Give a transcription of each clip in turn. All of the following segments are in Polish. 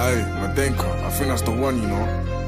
Hey, Madenka, I think that's the one, you know.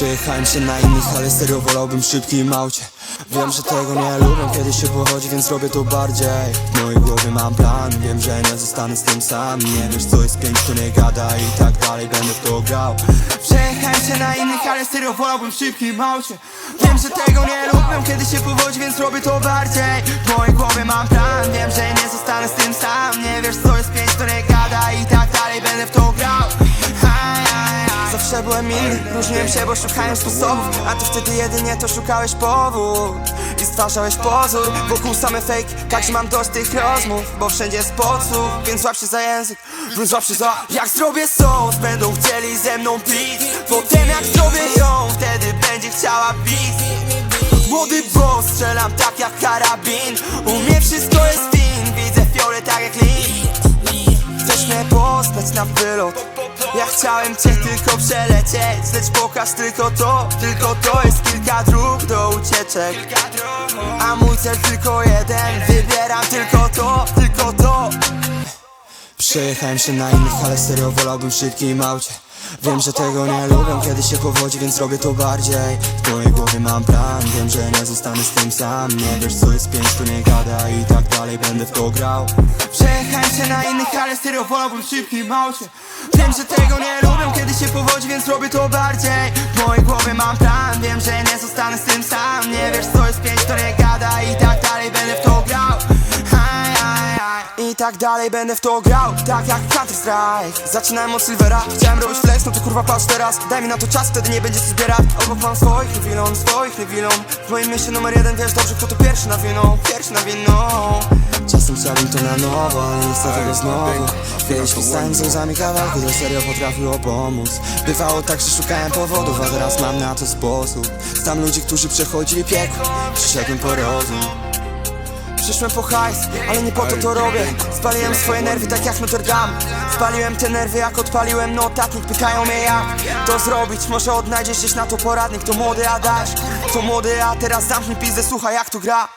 Przyjechałem się na innych, ale serio wolałbym szybkim aucie. Wiem, że tego nie lubię, kiedy się powodzi, więc robię to bardziej. W mojej głowie mam plan, wiem, że nie zostanę z tym sam. Nie wiesz co jest pięć, nie gada i tak dalej będę w to grał. Przejechałem się na innych, ale serio wolałbym szybkim aucie. Wiem, że tego nie lubię, kiedy się powodzi, więc robię to bardziej. W mojej głowie mam plan, wiem, że nie zostanę z tym sam. Nie wiesz co jest pięć, nie gada i tak dalej będę w to Zawsze byłem inny, różniłem się, bo szukałem sposobów. A ty wtedy jedynie to szukałeś powód. I stwarzałeś pozór, wokół same fake. Także mam dość tych rozmów, bo wszędzie jest podsłuch. Więc złap się za język, bym złap się za. Jak zrobię sąd, będą chcieli ze mną pić. Potem jak zrobię ją, wtedy będzie chciała bić. Młody boss, strzelam tak jak karabin. U mnie wszystko jest fin, widzę fiolet tak jak lin. Chcesz mnie poznać na wylot chciałem cię tylko przelecieć Lecz pokaż tylko to, tylko to jest kilka dróg do ucieczek. A mój cel tylko jeden Wybieram tylko to, tylko to. Przejechałem się na innych, ale serio wolałbym w szybkim aucie Wiem, że tego nie lubię, kiedy się powodzi, więc robię to bardziej. W mojej głowie mam plan, wiem, że nie zostanę z tym sam. Nie wiesz co jest pięć, to nie gada i tak dalej będę w to grał. Przejechałem się na innych, ale serio wolałbym w szybkim Wiem, że tego nie lubię, kiedy się powodzi, więc robię to bardziej. W mojej głowie mam plan, I tak dalej będę w to grał, tak jak Counter Strike. Zaczynałem od Silvera, chciałem robić flex, no to kurwa patrz teraz. Daj mi na to czas, wtedy nie będzie co zbierać. Obok mam swoich niewilon, swoich niewilon W moim mieście numer jeden, wiesz dobrze kto to pierwszy na wino Pierwszy na wino Czasem chciałbym to na nowo, ale nie chcę tego znowu. Kiedyś pisałem z łzami kawałki, to serio potrafiło pomóc. Bywało tak, że szukałem powodów, a teraz mam na to sposób. Znam ludzi, którzy przechodzili piekło, przyszedłem po rozum Przyszłem po hajs, ale nie po to to robię. Spaliłem swoje nerwy tak jak Notre Dame. Spaliłem te nerwy jak odpaliłem notatnik Pytają mnie jak to zrobić. Może odnajdziesz gdzieś na to poradnik To młody Adaś, to młody a teraz zamknij pizdę Słuchaj jak tu gra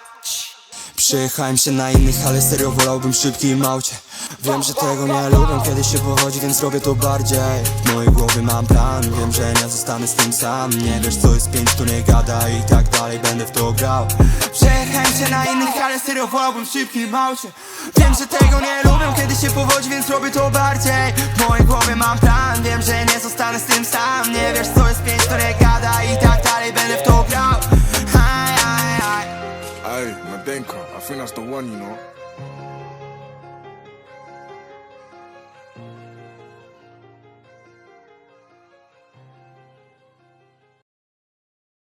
Przyjechałem się na innych, ale serio wolałbym w szybkim aucie. Wiem, że tego nie lubię, kiedy się powodzi, więc robię to bardziej. W mojej głowie mam plan, wiem, że nie zostanę z tym sam. Nie wiesz co jest pięć, to nie gada i tak dalej będę w to grał. Przejechałem się na innych, ale serio wolałbym w szybkim aucie. Wiem, że tego nie lubię, kiedy się powodzi, więc robię to bardziej. W mojej głowie mam plan, wiem, że Hey, Madenka, I think that's the one, you know.